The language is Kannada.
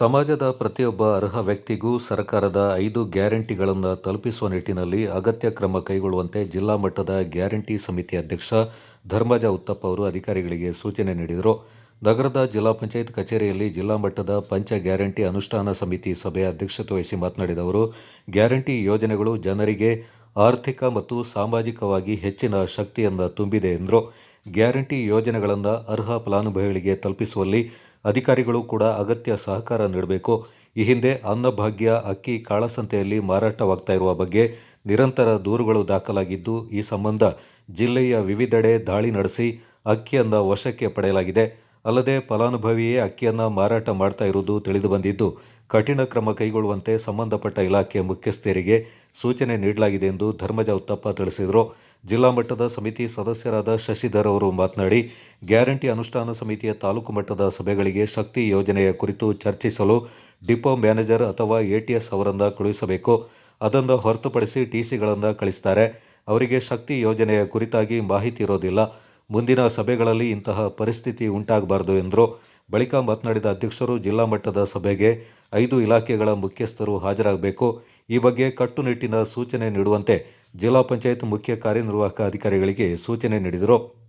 ಸಮಾಜದ ಪ್ರತಿಯೊಬ್ಬ ಅರ್ಹ ವ್ಯಕ್ತಿಗೂ ಸರ್ಕಾರದ ಐದು ಗ್ಯಾರಂಟಿಗಳನ್ನು ತಲುಪಿಸುವ ನಿಟ್ಟಿನಲ್ಲಿ ಅಗತ್ಯ ಕ್ರಮ ಕೈಗೊಳ್ಳುವಂತೆ ಜಿಲ್ಲಾ ಮಟ್ಟದ ಗ್ಯಾರಂಟಿ ಸಮಿತಿ ಅಧ್ಯಕ್ಷ ಧರ್ಮಜ ಉತ್ತಪ್ಪ ಅವರು ಅಧಿಕಾರಿಗಳಿಗೆ ಸೂಚನೆ ನೀಡಿದರು. ನಗರದ ಜಿಲ್ಲಾ ಪಂಚಾಯತ್ ಕಚೇರಿಯಲ್ಲಿ ಜಿಲ್ಲಾ ಮಟ್ಟದ ಪಂಚ ಗ್ಯಾರಂಟಿ ಅನುಷ್ಠಾನ ಸಮಿತಿ ಸಭೆಯ ಅಧ್ಯಕ್ಷತೆ ವಹಿಸಿ ಮಾತನಾಡಿದ ಅವರು, ಗ್ಯಾರಂಟಿ ಯೋಜನೆಗಳು ಜನರಿಗೆ ಆರ್ಥಿಕ ಮತ್ತು ಸಾಮಾಜಿಕವಾಗಿ ಹೆಚ್ಚಿನ ಶಕ್ತಿಯನ್ನು ತುಂಬಿದೆ ಎಂದರು. ಗ್ಯಾರಂಟಿ ಯೋಜನೆಗಳನ್ನು ಅರ್ಹ ಫಲಾನುಭವಿಗಳಿಗೆ ತಲುಪಿಸುವಲ್ಲಿ ಅಧಿಕಾರಿಗಳು ಕೂಡ ಅಗತ್ಯ ಸಹಕಾರ ನೀಡಬೇಕು. ಈ ಹಿಂದೆ ಅನ್ನಭಾಗ್ಯ, ಅಕ್ಕಿ, ಕಾಳಸಂತೆಯಲ್ಲಿ ಮಾರಾಟವಾಗ್ತಾ ಇರುವ ಬಗ್ಗೆ ನಿರಂತರ ದೂರುಗಳು ದಾಖಲಾಗಿದ್ದು, ಈ ಸಂಬಂಧ ಜಿಲ್ಲೆಯ ವಿವಿಧೆಡೆ ದಾಳಿ ನಡೆಸಿ ಅಕ್ಕಿಯನ್ನು ವಶಕ್ಕೆ ಪಡೆಯಲಾಗಿದೆ. ಅಲ್ಲದೆ ಫಲಾನುಭವಿಯೇ ಅಕ್ಕಿಯನ್ನು ಮಾರಾಟ ಮಾಡ್ತಾ ಇರುವುದು ತಿಳಿದುಬಂದಿದ್ದು ಕಠಿಣ ಕ್ರಮ ಕೈಗೊಳ್ಳುವಂತೆ ಸಂಬಂಧಪಟ್ಟ ಇಲಾಖೆ ಮುಖ್ಯಸ್ಥರಿಗೆ ಸೂಚನೆ ನೀಡಲಾಗಿದೆ ಎಂದು ಧರ್ಮಜ ಉತ್ತಪ್ಪ ತಿಳಿಸಿದರು. ಜಿಲ್ಲಾ ಮಟ್ಟದ ಸಮಿತಿ ಸದಸ್ಯರಾದ ಶಶಿಧರ್ ಅವರು ಮಾತನಾಡಿ, ಗ್ಯಾರಂಟಿ ಅನುಷ್ಠಾನ ಸಮಿತಿಯ ತಾಲೂಕು ಮಟ್ಟದ ಸಭೆಗಳಿಗೆ ಶಕ್ತಿ ಯೋಜನೆಯ ಕುರಿತು ಚರ್ಚಿಸಲು ಡಿಪೋ ಮ್ಯಾನೇಜರ್ ಅಥವಾ ಎಟಿಎಸ್ ಅವರನ್ನು ಕಳುಹಿಸಬೇಕು. ಅದನ್ನು ಹೊರತುಪಡಿಸಿ ಟಿಸಿಗಳನ್ನು ಕಳಿಸ್ತಾರೆ. ಅವರಿಗೆ ಶಕ್ತಿ ಯೋಜನೆಯ ಕುರಿತಾಗಿ ಮಾಹಿತಿ ಇರೋದಿಲ್ಲ. ಮುಂದಿನ ಸಭೆಗಳಲ್ಲಿ ಇಂತಹ ಪರಿಸ್ಥಿತಿ ಉಂಟಾಗಬಾರದು ಎಂದರು. ಬಳಿಕ ಮಾತನಾಡಿದ ಅಧ್ಯಕ್ಷರು, ಜಿಲ್ಲಾ ಮಟ್ಟದ ಸಭೆಗೆ ಐದು ಇಲಾಖೆಗಳ ಮುಖ್ಯಸ್ಥರು ಹಾಜರಾಗಬೇಕು. ಈ ಬಗ್ಗೆ ಕಟ್ಟುನಿಟ್ಟಿನ ಸೂಚನೆ ನೀಡುವಂತೆ ಜಿಲ್ಲಾ ಪಂಚಾಯತ್ ಮುಖ್ಯ ಕಾರ್ಯನಿರ್ವಾಹಕ ಅಧಿಕಾರಿಗಳಿಗೆ ಸೂಚನೆ ನೀಡಿದರು.